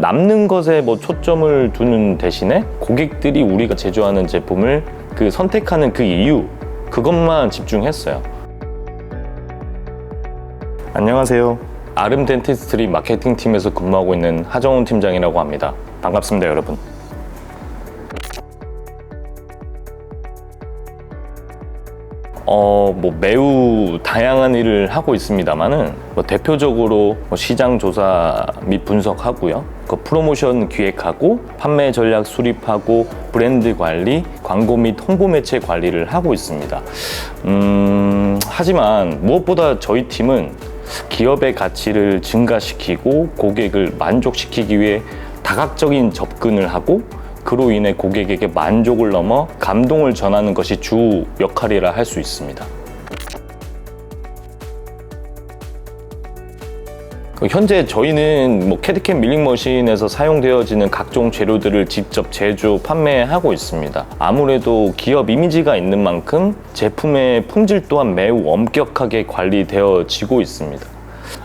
남는 것에 뭐 초점을 두는 대신에 고객들이 우리가 제조하는 제품을 그 선택하는 그 이유 그것만 집중했어요. 안녕하세요. 아름 덴티스트리 마케팅 팀에서 근무하고 있는 하정훈 팀장이라고 합니다. 반갑습니다, 여러분. 어, 뭐 매우 다양한 일을 하고 있습니다만은 뭐 대표적으로 뭐 시장 조사 및 분석하고요. 그 프로모션 기획하고 판매 전략 수립하고 브랜드 관리, 광고 및 홍보 매체 관리를 하고 있습니다. 음, 하지만 무엇보다 저희 팀은 기업의 가치를 증가시키고 고객을 만족시키기 위해 다각적인 접근을 하고 그로 인해 고객에게 만족을 넘어 감동을 전하는 것이 주 역할이라 할 수 있습니다. 현재 저희는 뭐 캐드캠 밀링 머신에서 사용되어지는 각종 재료들을 직접 제조, 판매하고 있습니다. 아무래도 기업 이미지가 있는 만큼 제품의 품질 또한 매우 엄격하게 관리되어지고 있습니다.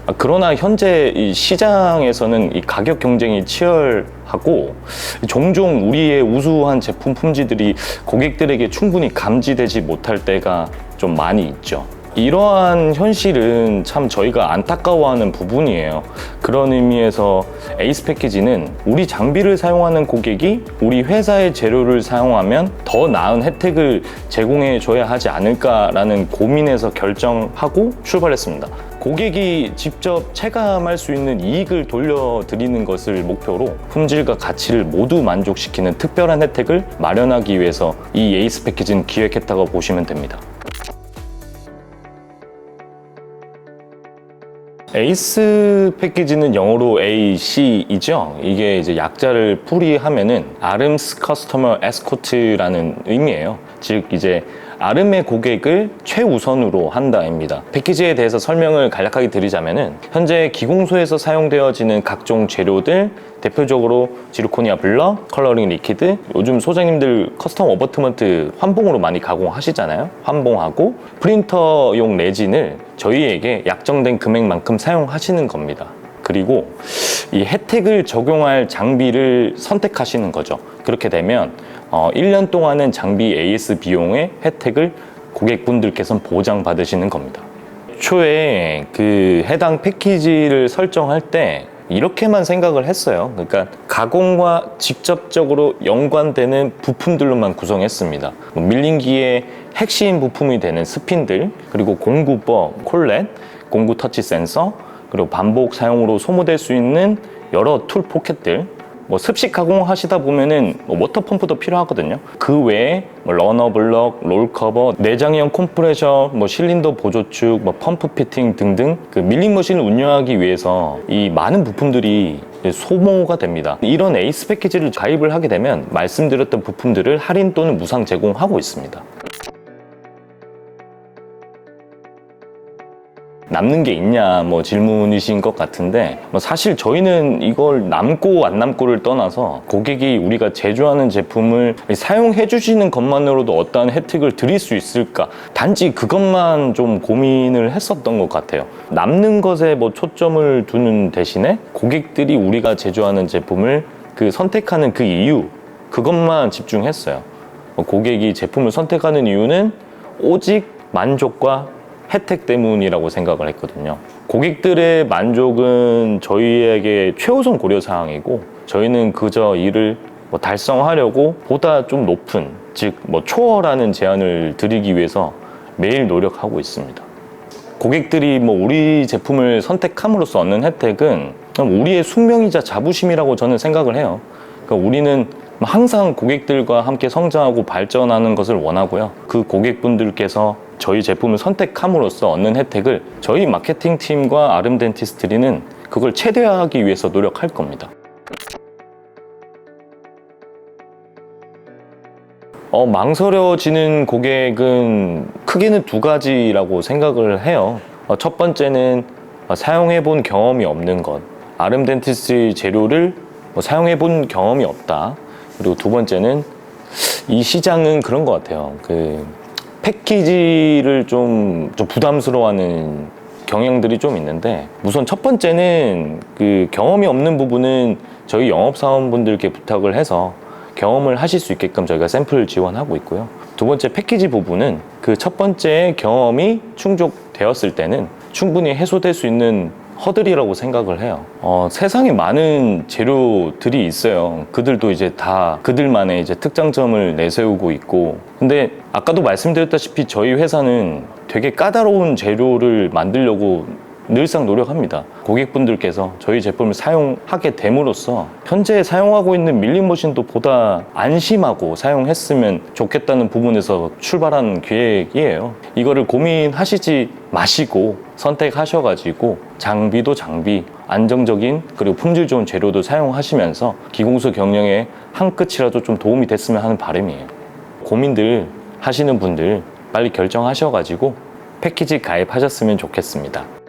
아, 그러나 현재 이 시장에서는 이 가격 경쟁이 치열하고 종종 우리의 우수한 제품 품질들이 고객들에게 충분히 감지되지 못할 때가 좀 많이 있죠. 이러한 현실은 참 저희가 안타까워하는 부분이에요. 그런 의미에서 에이스 패키지는 우리 장비를 사용하는 고객이 우리 회사의 재료를 사용하면 더 나은 혜택을 제공해 줘야 하지 않을까라는 고민에서 결정하고 출발했습니다. 고객이 직접 체감할 수 있는 이익을 돌려드리는 것을 목표로 품질과 가치를 모두 만족시키는 특별한 혜택을 마련하기 위해서 이 에이스 패키지는 기획했다고 보시면 됩니다. 에이스 패키지는 영어로 AC이죠. 이게 이제 약자를 풀이하면은 아름스 커스터머 에스코트라는 의미예요. 즉 이제 아름의 고객을 최우선으로 한다입니다. 패키지에 대해서 설명을 간략하게 드리자면은 현재 기공소에서 사용되어지는 각종 재료들 대표적으로 지르코니아 블러, 컬러링 리퀴드, 요즘 소장님들 커스텀 어버트먼트 환봉으로 많이 가공하시잖아요. 환봉하고 프린터용 레진을 저희에게 약정된 금액만큼 사용하시는 겁니다. 그리고 이 혜택을 적용할 장비를 선택하시는 거죠. 그렇게 되면 어, 1년 동안은 장비 AS 비용의 혜택을 고객분들께서는 보장받으시는 겁니다. 초에 그 해당 패키지를 설정할 때 이렇게만 생각을 했어요. 그러니까 가공과 직접적으로 연관되는 부품들로만 구성했습니다. 뭐 밀링기의 핵심 부품이 되는 스핀들, 그리고 공구법, 콜렛, 공구 터치 센서, 그리고 반복 사용으로 소모될 수 있는 여러 툴 포켓들, 뭐 습식 가공하시다 보면은 뭐 워터 펌프도 필요하거든요. 그 외에 뭐 러너 블럭, 롤 커버, 내장형 콤프레셔, 뭐 실린더 보조축, 뭐 펌프 피팅 등등 그 밀링 머신을 운영하기 위해서 이 많은 부품들이 소모가 됩니다. 이런 에이스 패키지를 가입을 하게 되면 말씀드렸던 부품들을 할인 또는 무상 제공하고 있습니다. 남는 게 있냐 뭐 질문이신 것 같은데 뭐 사실 저희는 이걸 남고 안 남고를 떠나서 고객이 우리가 제조하는 제품을 사용해 주시는 것만으로도 어떠한 혜택을 드릴 수 있을까? 단지 그것만 좀 고민을 했었던 것 같아요. 남는 것에 뭐 초점을 두는 대신에 고객들이 우리가 제조하는 제품을 그 선택하는 그 이유 그것만 집중했어요. 고객이 제품을 선택하는 이유는 오직 만족과 혜택 때문이라고 생각을 했거든요. 고객들의 만족은 저희에게 최우선 고려 사항이고 저희는 그저 이를 뭐 달성하려고 보다 좀 높은 즉 뭐 초월하는 제안을 드리기 위해서 매일 노력하고 있습니다. 고객들이 뭐 우리 제품을 선택함으로써 얻는 혜택은 우리의 숙명이자 자부심이라고 저는 생각을 해요. 그러니까 우리는 항상 고객들과 함께 성장하고 발전하는 것을 원하고요. 그 고객분들께서 저희 제품을 선택함으로써 얻는 혜택을 저희 마케팅 팀과 아름 덴티스트리는 그걸 최대화하기 위해서 노력할 겁니다. 어, 망설여지는 고객은 크게는 두 가지라고 생각을 해요. 어, 첫 번째는 어, 사용해본 경험이 없는 것. 아름 덴티스트 재료를 뭐 사용해본 경험이 없다. 그리고 두 번째는 이 시장은 그런 것 같아요. 그 패키지를 좀, 좀 부담스러워하는 경향들이 좀 있는데 우선 첫 번째는 그 경험이 없는 부분은 저희 영업사원분들께 부탁을 해서 경험을 하실 수 있게끔 저희가 샘플 지원하고 있고요. 두 번째 패키지 부분은 그 첫 번째 경험이 충족되었을 때는 충분히 해소될 수 있는 허들이라고 생각을 해요. 어, 세상에 많은 재료들이 있어요. 그들도 이제 다 그들만의 이제 특장점을 내세우고 있고. 근데 아까도 말씀드렸다시피 저희 회사는 되게 까다로운 재료를 만들려고 늘상 노력합니다. 고객분들께서 저희 제품을 사용하게 됨으로써 현재 사용하고 있는 밀링 머신도 보다 안심하고 사용했으면 좋겠다는 부분에서 출발한 기획이에요. 이거를 고민하시지 마시고 선택하셔가지고 장비도 장비, 안정적인 그리고 품질 좋은 재료도 사용하시면서 기공수 경영에 한 끗이라도 좀 도움이 됐으면 하는 바람이에요. 고민들 하시는 분들 빨리 결정하셔가지고 패키지 가입하셨으면 좋겠습니다.